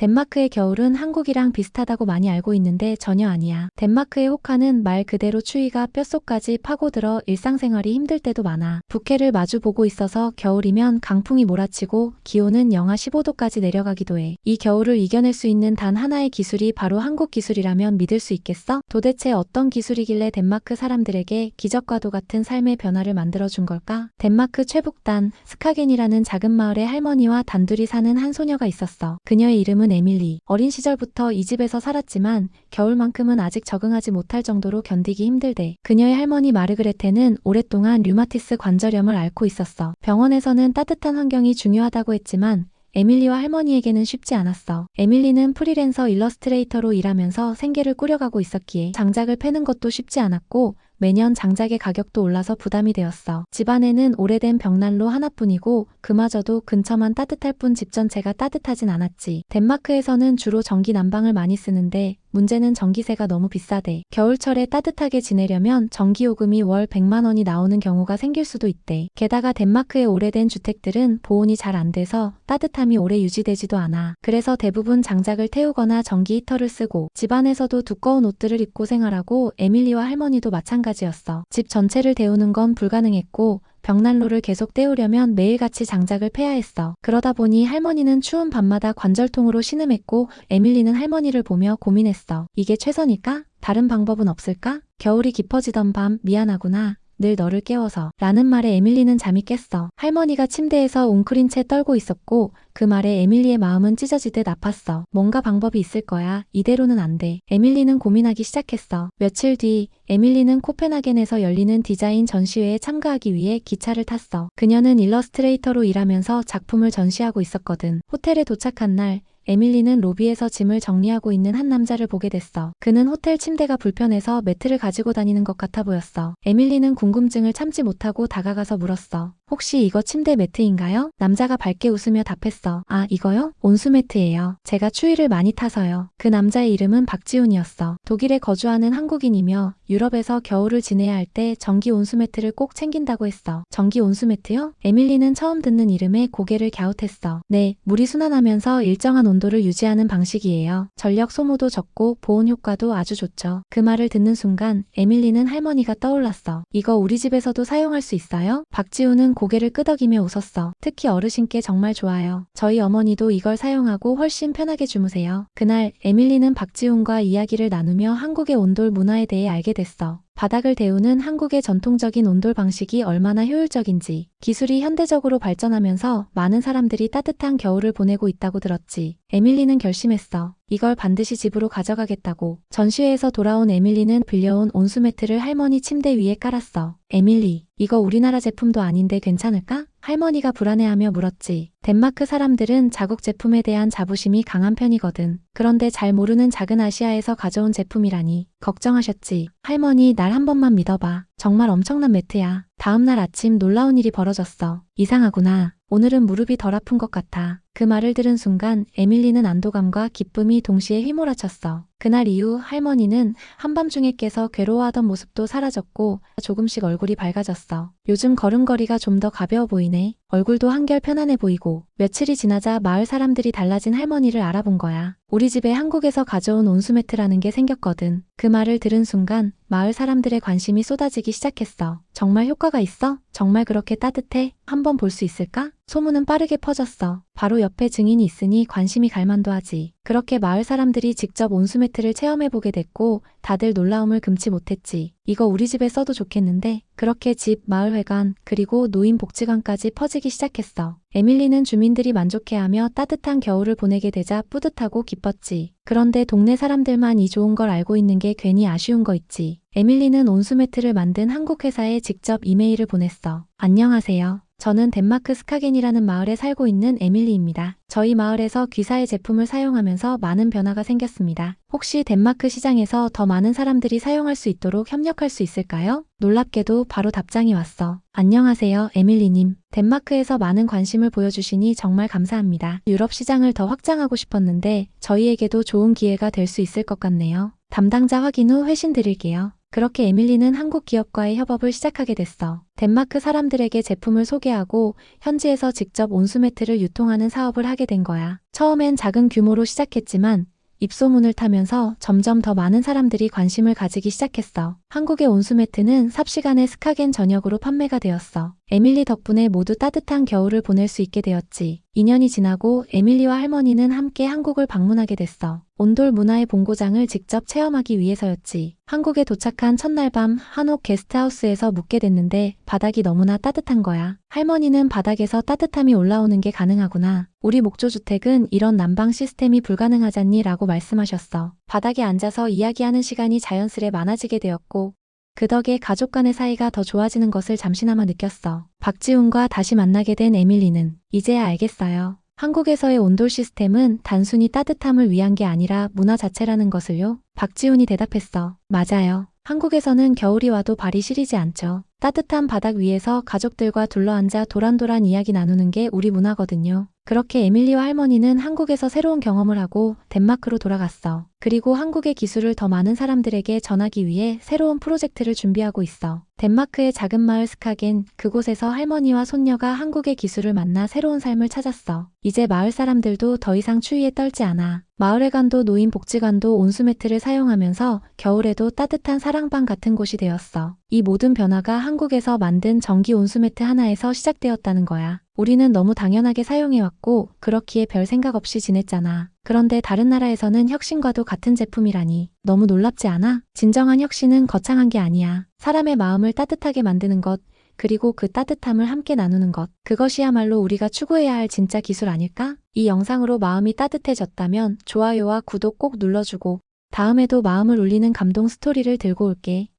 덴마크의 겨울은 한국이랑 비슷하다고 많이 알고 있는데 전혀 아니야. 덴마크의 호카는 말 그대로 추위가 뼛속까지 파고들어 일상생활이 힘들 때도 많아. 북해를 마주 보고 있어서 겨울이면 강풍이 몰아치고 기온은 영하 15도까지 내려가기도 해. 이 겨울을 이겨낼 수 있는 단 하나의 기술이 바로 한국 기술이라면 믿을 수 있겠어? 도대체 어떤 기술이길래 덴마크 사람들에게 기적과도 같은 삶의 변화를 만들어준 걸까? 덴마크 최북단 스카겐이라는 작은 마을에 할머니와 단둘이 사는 한 소녀가 있었어. 그녀의 이름은 에밀리. 어린 시절부터 이 집에서 살았지만 겨울만큼은 아직 적응하지 못할 정도로 견디기 힘들대. 그녀의 할머니 마르그레테는 오랫동안 류마티스 관절염을 앓고 있었어. 병원에서는 따뜻한 환경이 중요하다고 했지만 에밀리와 할머니에게는 쉽지 않았어. 에밀리는 프리랜서 일러스트레이터로 일하면서 생계를 꾸려가고 있었기에 장작을 패는 것도 쉽지 않았고 매년 장작의 가격도 올라서 부담이 되었어. 집안에는 오래된 벽난로 하나뿐이고 그마저도 근처만 따뜻할 뿐 집 전체가 따뜻하진 않았지. 덴마크에서는 주로 전기 난방을 많이 쓰는데 문제는 전기세가 너무 비싸대. 겨울철에 따뜻하게 지내려면 전기요금이 월 100만 원이 나오는 경우가 생길 수도 있대. 게다가 덴마크의 오래된 주택들은 보온이 잘 안 돼서 따뜻함이 오래 유지되지도 않아. 그래서 대부분 장작을 태우거나 전기 히터를 쓰고 집안에서도 두꺼운 옷들을 입고 생활하고 에밀리와 할머니도 마찬가지였어. 집 전체를 데우는 건 불가능했고 벽난로를 계속 때우려면 매일같이 장작을 패야 했어. 그러다 보니 할머니는 추운 밤마다 관절통으로 신음했고 에밀리는 할머니를 보며 고민했어. 이게 최선일까? 다른 방법은 없을까? 겨울이 깊어지던 밤 미안하구나. 늘 너를 깨워서 라는 말에 에밀리는 잠이 깼어. 할머니가 침대에서 웅크린 채 떨고 있었고 그 말에 에밀리의 마음은 찢어지듯 아팠어. 뭔가 방법이 있을 거야. 이대로는 안 돼. 에밀리는 고민하기 시작했어. 며칠 뒤 에밀리는 코펜하겐에서 열리는 디자인 전시회에 참가하기 위해 기차를 탔어. 그녀는 일러스트레이터로 일하면서 작품을 전시하고 있었거든. 호텔에 도착한 날 에밀리는 로비에서 짐을 정리하고 있는 한 남자를 보게 됐어. 그는 호텔 침대가 불편해서 매트를 가지고 다니는 것 같아 보였어. 에밀리는 궁금증을 참지 못하고 다가가서 물었어. 혹시 이거 침대 매트인가요? 남자가 밝게 웃으며 답했어. 아, 이거요? 온수 매트예요. 제가 추위를 많이 타서요. 그 남자의 이름은 박지훈이었어. 독일에 거주하는 한국인이며 유럽에서 겨울을 지내야 할 때 전기 온수 매트를 꼭 챙긴다고 했어. 전기 온수 매트요? 에밀리는 처음 듣는 이름에 고개를 갸웃했어. 네, 물이 순환하면서 일정한 온도 를 유지하는 방식이에요. 전력 소모도 적고 보온 효과도 아주 좋죠. 그 말을 듣는 순간 에밀리는 할머니가 떠올랐어. 이거 우리 집에서도 사용할 수 있어요? 박지훈은 고개를 끄덕이며 웃었어. 특히 어르신께 정말 좋아요. 저희 어머니도 이걸 사용하고 훨씬 편하게 주무세요. 그날 에밀리는 박지훈과 이야기를 나누며 한국의 온돌 문화에 대해 알게 됐어. 바닥을 데우는 한국의 전통적인 온돌 방식이 얼마나 효율적인지, 기술이 현대적으로 발전하면서 많은 사람들이 따뜻한 겨울을 보내고 있다고 들었지. 에밀리는 결심했어. 이걸 반드시 집으로 가져가겠다고. 전시회에서 돌아온 에밀리는 빌려온 온수매트를 할머니 침대 위에 깔았어. 에밀리, 이거 우리나라 제품도 아닌데 괜찮을까? 할머니가 불안해하며 물었지. 덴마크 사람들은 자국 제품에 대한 자부심이 강한 편이거든. 그런데 잘 모르는 작은 아시아에서 가져온 제품이라니. 걱정하셨지. 할머니, 날 한 번만 믿어봐. 정말 엄청난 매트야. 다음날 아침 놀라운 일이 벌어졌어. 이상하구나. 오늘은 무릎이 덜 아픈 것 같아. 그 말을 들은 순간 에밀리는 안도감과 기쁨이 동시에 휘몰아쳤어. 그날 이후 할머니는 한밤중에 깨서 괴로워하던 모습도 사라졌고 조금씩 얼굴이 밝아졌어. 요즘 걸음걸이가 좀 더 가벼워 보이네. 얼굴도 한결 편안해 보이고 며칠이 지나자 마을 사람들이 달라진 할머니를 알아본 거야. 우리 집에 한국에서 가져온 온수매트라는 게 생겼거든. 그 말을 들은 순간 마을 사람들의 관심이 쏟아지기 시작했어. 정말 효과가 있어? 정말 그렇게 따뜻해? 한번 볼 수 있을까? 소문은 빠르게 퍼졌어. 바로 옆에 증인이 있으니 관심이 갈만도 하지. 그렇게 마을 사람들이 직접 온수매트를 체험해보게 됐고 다들 놀라움을 금치 못했지. 이거 우리 집에 써도 좋겠는데 그렇게 집, 마을회관, 그리고 노인복지관까지 퍼지기 시작했어. 에밀리는 주민들이 만족해하며 따뜻한 겨울을 보내게 되자 뿌듯하고 기뻤지. 그런데 동네 사람들만 이 좋은 걸 알고 있는 게 괜히 아쉬운 거 있지. 에밀리는 온수매트를 만든 한국 회사에 직접 이메일을 보냈어. 안녕하세요. 저는 덴마크 스카겐이라는 마을에 살고 있는 에밀리입니다. 저희 마을에서 귀사의 제품을 사용하면서 많은 변화가 생겼습니다. 혹시 덴마크 시장에서 더 많은 사람들이 사용할 수 있도록 협력할 수 있을까요? 놀랍게도 바로 답장이 왔어. 안녕하세요, 에밀리님. 덴마크에서 많은 관심을 보여주시니 정말 감사합니다. 유럽 시장을 더 확장하고 싶었는데 저희에게도 좋은 기회가 될 수 있을 것 같네요. 담당자 확인 후 회신 드릴게요. 그렇게 에밀리는 한국 기업과의 협업을 시작하게 됐어. 덴마크 사람들에게 제품을 소개하고 현지에서 직접 온수매트를 유통하는 사업을 하게 된 거야. 처음엔 작은 규모로 시작했지만 입소문을 타면서 점점 더 많은 사람들이 관심을 가지기 시작했어. 한국의 온수매트는 삽시간에 스카겐 전역으로 판매가 되었어. 에밀리 덕분에 모두 따뜻한 겨울을 보낼 수 있게 되었지. 2년이 지나고 에밀리와 할머니는 함께 한국을 방문하게 됐어. 온돌 문화의 본고장을 직접 체험하기 위해서였지. 한국에 도착한 첫날 밤 한옥 게스트하우스에서 묵게 됐는데 바닥이 너무나 따뜻한 거야. 할머니는 바닥에서 따뜻함이 올라오는 게 가능하구나. 우리 목조주택은 이런 난방 시스템이 불가능하잖니 라고 말씀하셨어. 바닥에 앉아서 이야기하는 시간이 자연스레 많아지게 되었고 그 덕에 가족 간의 사이가 더 좋아지는 것을 잠시나마 느꼈어. 박지훈과 다시 만나게 된 에밀리는 이제야 알겠어요. 한국에서의 온돌 시스템은 단순히 따뜻함을 위한 게 아니라 문화 자체라는 것을요. 박지훈이 대답했어. 맞아요. 한국에서는 겨울이 와도 발이 시리지 않죠. 따뜻한 바닥 위에서 가족들과 둘러앉아 도란도란 이야기 나누는 게 우리 문화거든요. 그렇게 에밀리와 할머니는 한국에서 새로운 경험을 하고 덴마크로 돌아갔어. 그리고 한국의 기술을 더 많은 사람들에게 전하기 위해 새로운 프로젝트를 준비하고 있어. 덴마크의 작은 마을 스카겐, 그곳에서 할머니와 손녀가 한국의 기술을 만나 새로운 삶을 찾았어. 이제 마을 사람들도 더 이상 추위에 떨지 않아. 마을회관도 노인복지관도 온수매트를 사용하면서 겨울에도 따뜻한 사랑방 같은 곳이 되었어. 이 모든 변화가 한국에서 만든 전기 온수매트 하나에서 시작되었다는 거야. 우리는 너무 당연하게 사용해왔고 그렇기에 별 생각 없이 지냈잖아. 그런데 다른 나라에서는 혁신과도 같은 제품이라니 너무 놀랍지 않아? 진정한 혁신은 거창한 게 아니야. 사람의 마음을 따뜻하게 만드는 것, 그리고 그 따뜻함을 함께 나누는 것. 그것이야말로 우리가 추구해야 할 진짜 기술 아닐까? 이 영상으로 마음이 따뜻해졌다면 좋아요와 구독 꼭 눌러주고 다음에도 마음을 울리는 감동 스토리를 들고 올게.